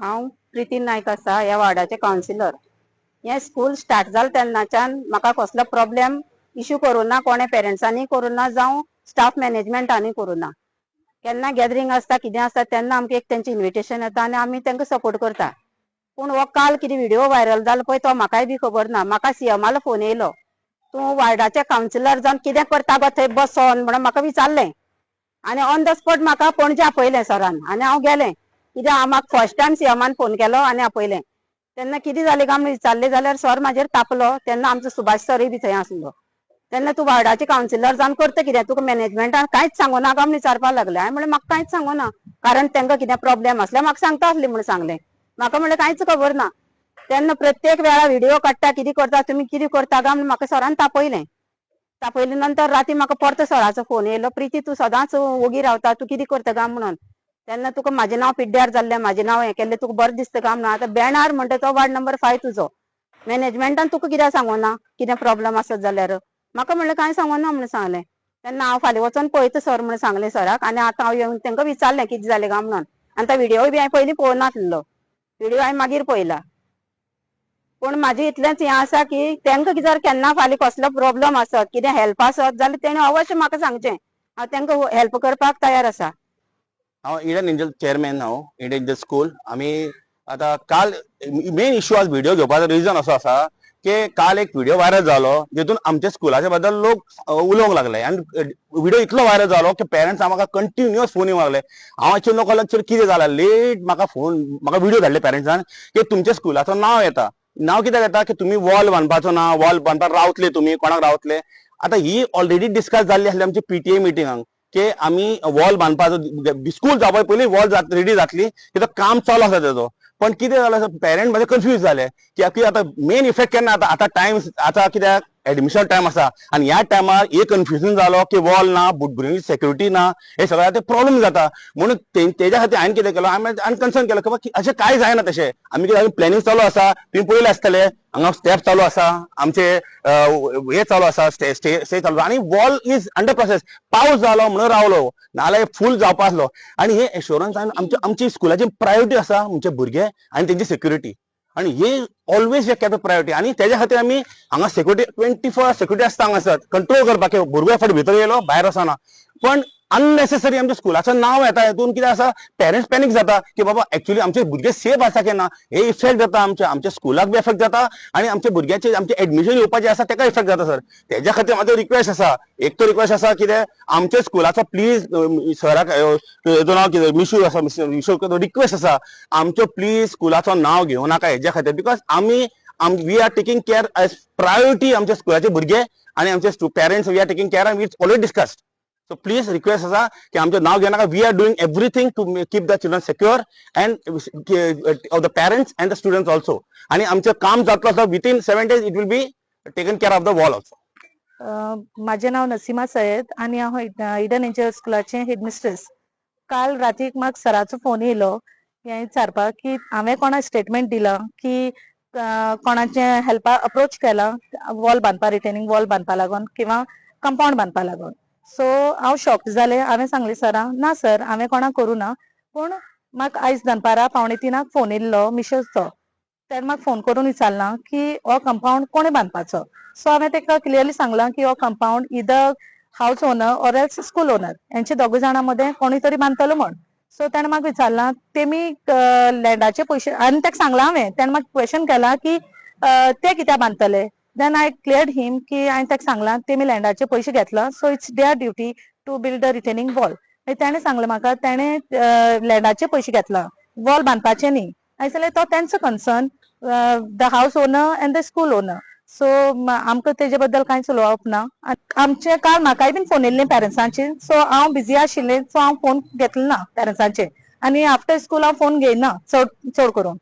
हांव प्रिती नायक आसा ह्या वार्डाचे कावन्सिलर हे स्कूल स्टार्ट जालें तेन्नाच्यान म्हाका कसलो प्रॉब्लेम इश्यू करूना कोणे पेरंट्सांनी करूं ना जावं स्टाफ मॅनेजमेंटांनी करूना. केन्ना गॅदरींग आसता कितें आसता तेन्ना आमकां एक तेंचें इन्विटेशन येता आनी आमी तांकां सपोर्ट करता. पूण हो काल कितें व्हिडिओ व्हायरल जालो पळय तो म्हाकाय बी खबर ना. म्हाका सीएमालो फोन येयलो. तूं वार्डाचे कावन्सिलर जावन कितें करता गो थंय बसोन म्हणून म्हाका विचारलें. आनी ऑन द स्पॉट म्हाका पणजे आपयलें सरान. आनी हांव गेलें. कित्याक हांव म्हाका फर्स्ट टायम सीएमान फोन केलो आनी आपयलें. तेन्ना कितें जालें काय म्हणून विचारलें जाल्यार सर म्हाजेर तापलो. तेन्ना आमचो सुभाष सरय बी थंय आसलो तेन्ना तूं वार्डाचे कावन्सिलर जावन करता कितें तुका मॅनेजमेंटान कांयच सांगू नाका. म्हण विचारपाक लागले. हांवें म्हणलें म्हाका कांयच सांगू ना. कारण तांकां कितें प्रॉब्लेम आसल्यार म्हाका सांगता आसलें म्हणून सांगलें. म्हाका म्हणलें कांयच खबर ना. तेन्ना प्रत्येक वेळा व्हिडिओ काडटा कितें करता तुमी कितें करता काय म्हणून म्हाका सरान तापयलें. तापयले नंतर राती म्हाका परतो सराचो फोन येयलो प्रिती तूं सदांच ओगी रावता तूं कितें करता काय म्हणून. तेन्ना तुका म्हाजें नांव पिड्ड्यार जाल्लें म्हाजें नांव हें केल्लें तुका बरें दिसता काम ना आतां बेणार म्हणटा तो वार्ड नंबर फायव तुजो. मॅनेजमेंटान तुका कित्याक सांगू ना कितें प्रॉब्लेम आसत जाल्यार? म्हाका म्हणलें कांय सांगू ना म्हणून सांगलें. तेन्ना हांव फाल्यां वचोन पळयता सर म्हणून सांगलें सराक. आनी आतां हांव येवन तांकां विचारलें कितें जालें काय म्हणून. आनी तो व्हिडिओ बी हांवें पयलीं पळोवनासलो व्हिडियो हांवें मागीर पळयला. पूण म्हाजें इतलेंच हें आसा की तांकां कितें जर केन्ना फाल्यां कसलो प्रॉब्लम आसत कितें हेल्प आसत जाल्यार तेणें अवश्य म्हाका सांगचें. हांव तांकां हेल्प हो- करपाक तयार आसा. हांव इंडियन एंजल चेअरमॅन हांव इंडियन एंजल स्कूल आमी आतां काल मेन इश्यू आज व्हिडिओ घेवपाचो रिजन असो आसा की काल एक व्हिडिओ व्हायरल जालो जितून आमच्या स्कुलाच्या बद्दल लोक उलोवंक लागले. आनी व्हिडिओ इतलो व्हायरल जालो की पेरंट्स म्हाका कंटिन्युअस फोन येवंक लागले. हांव एक्चुअली लोकांक actually कितें जालां लेट म्हाका फोन म्हाका व्हिडिओ धाडले पेरंट्सान की तुमच्या स्कुलाचो नांव येता. नांव कित्याक येता? की तुमी वॉल बांदपाचो ना वॉल बांदपाक रावतले तुमी कोणाक रावतले? आतां ही ऑलरेडी डिस्कस जाल्ली आसली आमची पीटीए मिटिंगांक की आमी वॉल बांदपाचो स्कूल जावपा पयलीं वॉल रेडी जातली कित्याक काम चालू आसा तेजो पण कितें जालें पेरंट म्हाजे कन्फ्यूज जाले की आतां मेन इफेक्ट केन्ना आतां आतां टायम आतां कित्याक एडमिशन टायम आसा आनी ह्या टायमार हे कन्फ्युजन जालो की वॉल ना भुरग्यांची सेक्युरिटी ना हे सगळ्या ते प्रॉब्लेम जाता. म्हणून ते- तेज्या खातीर हांवें कितें केलो हांवें कन्सर्न केलो की बाबा अशें कांय जायना तशें आमी कितें प्लॅनिंग चालू आसा तुमी पळयलें आसतलें हांगा स्टेप चालू आसा आमचे हे चालू आसा स्टे स्टे स्टे चालू. आनी वॉल इज अंडर प्रोसेस पावस जालो म्हणून रावलो नाल्यार फूल जावपा आसलो आनी हे एश्योरन्स आमच्या आमची स्कुलाची प्रायोरिटी आसा आमचे भुरगे आनी तेंची सेक्युरिटी आनी हे ऑलवेज हे केपें प्रायोरिटी आनी त्याच्या खातीर आमी हांगा सेक्युरिटी ट्वेंटी फोर सेक्युरिटी आसता हांगासर कंट्रोल करपाक की भुरगो फाटी भितर येयलो भायर वचना पण अननेसेसरी आमच्या स्कुलाचें नांव येता हेतून कितें आसा पेरंट्स पॅनिक जाता की बाबा एक्चुअली आमचे भुरगे सेफ आसा की ना? हे इफेक्ट जाता आमच्या आमच्या स्कुलाक बी इफेक्ट जाता आनी आमच्या भुरग्याचे आमचे एडमिशन येवपाचें आसा तेका इफेक्ट जाता सर तेज्या खातीर म्हाजो रिक्वेस्ट आसा एक तो रिक्वेस्ट आसा कितें आमच्या स्कुलाचो प्लीज सराक हेजो नांव कितें मिशू आसा मिशू रिक्वेस्ट आसा आमच्यो प्लीज स्कुलाचो नांव घेवं नाका हेज्या खातीर बिकॉज आमी we are taking care as priority आमच्या स्कुलाचे भुरगे आनी आमचे parents we are taking care it's already discussed so please request आसा की आमचें नांव घेवं we are doing everything to keep the children secure and of the parents and the students also आनी आमचें काम जातलो आसा within seven days it will be taken care of the wall also माझे नाव नसीमा सय्यद आणि हांव इडन एंजल स्कुलाचे हेडमिस्ट्रेस काल रातीक म्हाका सराचो फोन येयलो हें विचारपाक की हांवें कोणाक स्टेटमेंट दिलां की कोणाचे हेल्पा अप्रोच केला वॉल बांदपा रिटेनिंग वॉल बांदपा लागून किंवा कंपाऊंड बांदपा लागून. सो हांव शॉक्ड जालें हांवें सांगलें सरांक ना सर हांवें कोणाक करूं ना. पूण म्हाका आयज दनपारां पावणे तिनाक फोन येयल्लो मिशोचो तेणें म्हाका फोन करून विचारलां की हो कंपाऊंड कोणें बांदपाचो सो हांवें ताका क्लियरली सांगलां की हो compound either house owner or else school owner यांचे दोगूय जाणां मदें कोणी तरी बांदतलो म्हण. सो ताणें म्हाका विचारलां तेमी लँडाचे पयशे आनी ताका सांगलां हांवें ताणें म्हाका क्वेश्चन केला की ते कित्याक बांदतले देन आय क्लियर्ड हिम की हांवें ताका सांगलां तेमी लँडाचे पयशे घेतला so it's their duty to build the retaining wall ताणें सांगलें म्हाका ताणें लँडाचे पयशे घेतला वॉल बांदपाचे न्ही. हांवें सांगलें तो तेंचो concern the house owner and the school owner so आमकां तेजे बद्दल कांयच उलोवप ना आमचे काल म्हाकाय बीन फोन येयल्ले पेरंट्सांचे सो हांव बिजी आशिल्लें सो हांव फोन घेतलो ना पेरंट्सांचे आनी आफ्टर स्कूल हांव फोन घेयना चड चड करून.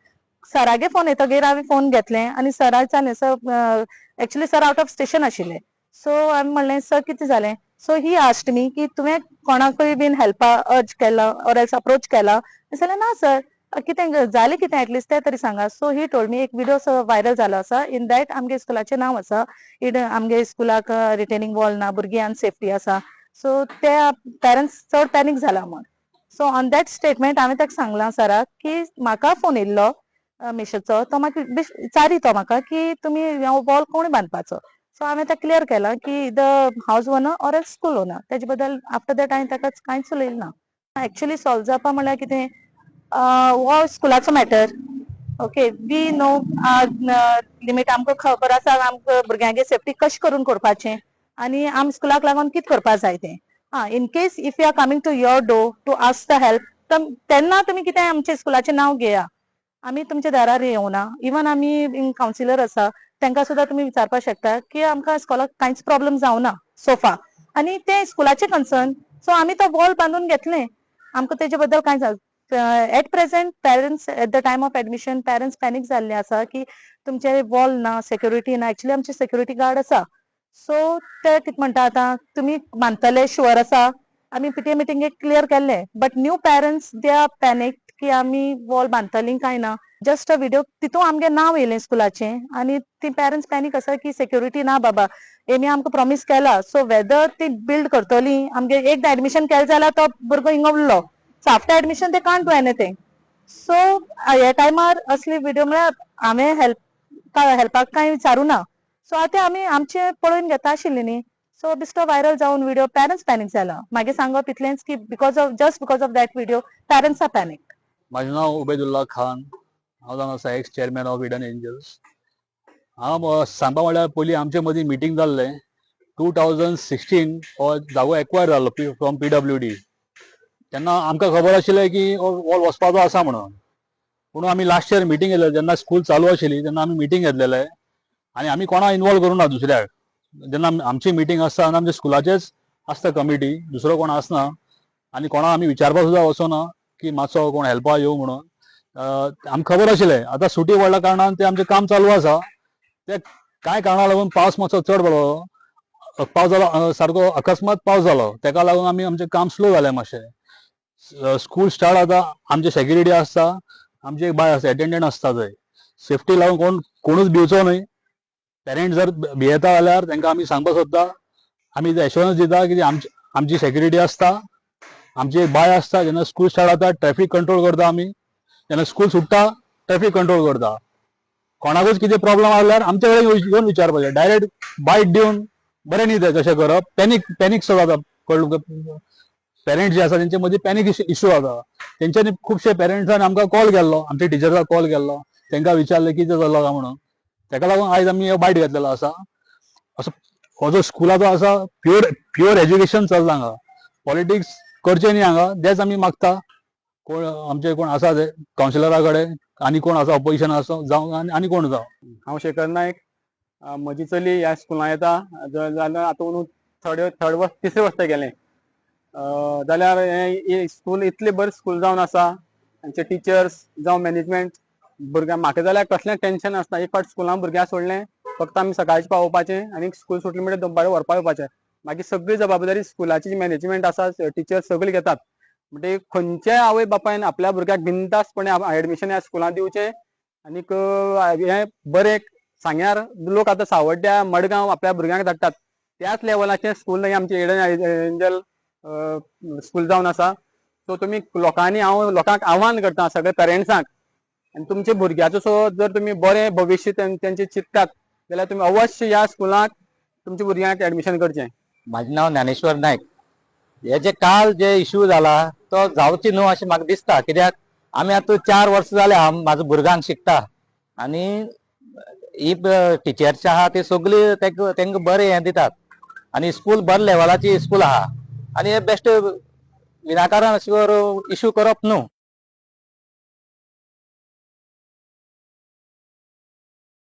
सरागे फोन येतगीर हांवें फोन घेतलें. आनी सराच्यान sir actually sir out of station आशिल्ले सो हांवें म्हणलें सर कितें जालें सो ही आस्ट मी की तुवें कोणाकूय बीन हेल्पा अर्ज केला ऑर एल्स अप्रोच केला? जाल्यार ना सर कितें जालें कितें एटलिस्ट तें तरी सांगा. सो ही टोल्ड मी एक व्हिडिओ व्हायरल जालो आसा इन दॅट आमगे स्कुलाचें नांव आसा इड आमगे स्कुलाक रिटेनिंग वॉल ना भुरगीं सेफ्टी आसा सो ते पेरंट्स चड पॅनीक जाला म्हण सो ऑन दॅट स्टेटमेंट हांवें ताका सांगलां सराक की म्हाका फोन येयल्लो मिशोचो. तो म्हाका बिश- विचारी तो म्हाका की तुमी वॉल कोण बांदपाचो सो हांवें ताका क्लियर केलां की the house owner or else school owner तेजे बद्दल आफ्टर दॅट हांवें ताका कांयच उलयलें ना. एक्चुअली सॉल्व जावपा म्हळ्यार कितें हो स्कुलाचो matter okay we know limit आमकां खबर आसा आमकां भुरग्यांगे सेफ्टी कशें करून करपाचें? आनी आम स्कुलाक लागून कितें करपा जाय तें? आं in case if you are coming to your door to ask the help तेन्ना तुमी कितें आमच्या स्कुलाचें नांव घेया. आमी तुमच्या दारार येवना इवन आमी कावन्सिलर आसा तांकां सुद्दां तुमी विचारपाक शकता की आमकां स्कुलाक कांयच प्रॉब्लेम जावना सोफा आनी तें स्कुलाचें कन्सर्न सो आमी तो वॉल बांदून घेतलें. आमकां तेजे बद्दल कांय at present parents at the time of admission parents panic जाल्ले आसा की तुमचे वॉल ना सेक्युरिटी ना एक्चुली आमचे सेक्युरिटी गार्ड आसा सो ते कितें म्हणटा आतां तुमी मानतले शुअर आसा आमी पीटीए मिटींगेक क्लियर केल्ले but new parents they are panic की आमी वॉल बांदतलीं काय ना? जस्ट अ व्हिडिओ तितून आमगे नांव येयलें स्कुलाचें. आनी ती पेरेंट्स पॅनीक आसा की सेक्युरिटी ना बाबा. हेमी आमकां प्रॉमिस केला. सो वेदर ती बिल्ड करतली आमगे एकदां एडमिशन केलें जाल्यार तो भुरगो हिंगा उरलो सो आफ्टर एडमिशन ते कांट डू एनीथींग सो हे टायमार असली व्हिडिओ म्हळ्यार हांवें हेल्प हेल्पाक कांय विचारूं ना? सो आतां आमी आमचे पळोवन घेता आशिल्लीं न्ही सो बिस्टो व्हायरल जावन व्हिडिओ पेरंट्स पॅनीक जाला मागीर सांगप इतलेंच की because of just because of that video parents are panic माझें नांव उबेदुल्ला खान. हांव जावन आसा ex chairman of Eden Angels हांव सांगपा म्हणल्यार पयलीं आमचे मदीं मिटींग जाल्लें टू थावजंड सिक्स्टीन हो जागो एक्वायर जाल्लो फ्रॉम पी डब्ल्यू डी तेन्ना आमकां खबर आशिल्लें की वॉल वचपाचो आसा म्हणून. पूण आमी लास्ट इयर मिटींग येयले जेन्ना स्कूल चालू आशिल्ली तेन्ना आमी मिटींग घेतलेले आनी आमी कोणा इन्वॉल्व करूं ना दुसऱ्याक जेन्ना आमची मिटींग आसता तेन्ना आमच्या स्कुलाचेच आसता कमिटी दुसरो कोण आसना आनी कोणा आमी विचारपाक सुद्दां वचना की मातसो कोण हेल्पा येवं म्हणून. आमकां खबर आशिल्लें आतां सुटी पडल्या कारणान तें आमचें काम चालू आसा. ते कांय कारणां लागून पावस मातसो चड पडलो. पावस जालो सारको अकस्मात पावस जालो तेका लागून आमी आमचें काम स्लो जालें मातशें. स्कूल स्टार्ट जाता आमचे सेक्युरिटी आसता. आमची एक बाय आसता एटेंडंट आसता थंय. सेफ्टी लागून कोण कोणूच भिवचो न्हय. पेरंट जर भियेता जाल्यार तांकां आमी सांगपाक सोदता. आमी एश्योरन्स दिता की आमची आमची सेक्युरिटी आसता. आमची एक बाय आसता जेन्ना स्कूल स्टार्ट जाता ट्रॅफिक कंट्रोल करता आमी जेन्ना स्कूल सुट्टा ट्रॅफिक कंट्रोल करता. कोणाकूच कितें प्रॉब्लेम आसल्यार आमचे कडेन येवन- विचारपाचें डायरेक्ट बायट दिवन बरें न्ही तें तशें करप पॅनीक पॅनीक सो जाता कळ्ळें पेरंट्स जे आसा तेंचे मदीं पॅनीक इश्यू जाता तेंच्यांनी खुबशे पेरेंट्सान आमकां कॉल. केल्लो आमच्या टिचराक कॉल. केल्लो तेंकां विचारलें कितें जालो काय म्हणून. तेका लागून आयज आमी हो बायट घेतलेलो आसा असो हो जो स्कुलाचो आसा प्युअर प्युअर एज्युकेशन चलता हांगा पॉलिटिक्स करचे न्ही हांगा. देच आमी मागता. कोण आमचे कोण आसा ते कावन्सिलरा कडेन आनी कोण आसा ऑपोजिशन आसा जावं आनी- आनी कोण जावं. हांव शेखर नायक. म्हजी चली ह्या स्कुलां येता. जाल्यार आतां थर्ड थर्ड वर्स तिसरे वर्स गेलें. जाल्यार हें स्कूल इतलें बरें स्कूल जावन आसा. तांचे टिचर्स जावं मॅनेजमेंट भुरग्यांक म्हाका जाल्यार कसलें टेन्शन आसना एक फावट स्कुलान भुरग्यांक सोडलें. फक्त आमी सकाळचें पावोवपाचें आनी स्कूल सुटलें म्हणटगीर दनपारां व्हरपा येवपाचें. मागीर सगळी जबाबदारी स्कुलाची जी मॅनेजमेंट आसा टिचर्स सगळे घेतात. म्हणजे खंयच्याय आवय बापायन आपल्या भुरग्याक बिंदासपणे ऍडमिशन ह्या स्कुलान दिवचें. आनीक हे हें बरें सांग्यार लोक आतां सावड्ड्या मडगांव आपल्या भुरग्यांक धाडटात. त्याच लेवलाचें स्कूल आमचे आमचें एडन एंजल स्कूल जावन आसा. सो तुमी लोकांनी हांव लोकांक आव्हान करता सगळे पेरेंट्सांक आनी तुमच्या भुरग्याचो सो जर तुमी बरें भविश्य तेंचे चिंततात जाल्यार तुमी अवश्य ह्या स्कुलाक तुमच्या भुरग्यांक ऍडमिशन करचें. माझे नाव ज्ञानेश्वर नायक हे जे काल जे इश्यू जाला तो जावची न्हू अशें म्हाका दिसता. कित्याक आमी आतां चार वर्सां जाले हांव म्हाजो भुरग्यांक शिकता. आनी ही टिचर्स आहा ती सगळी तेंका तेंका बरें हें दितात. आनी स्कूल बरे लेवलाची स्कूल आहा आनी हे बेश्टे विनाकारण अशें इश्यू करप न्हू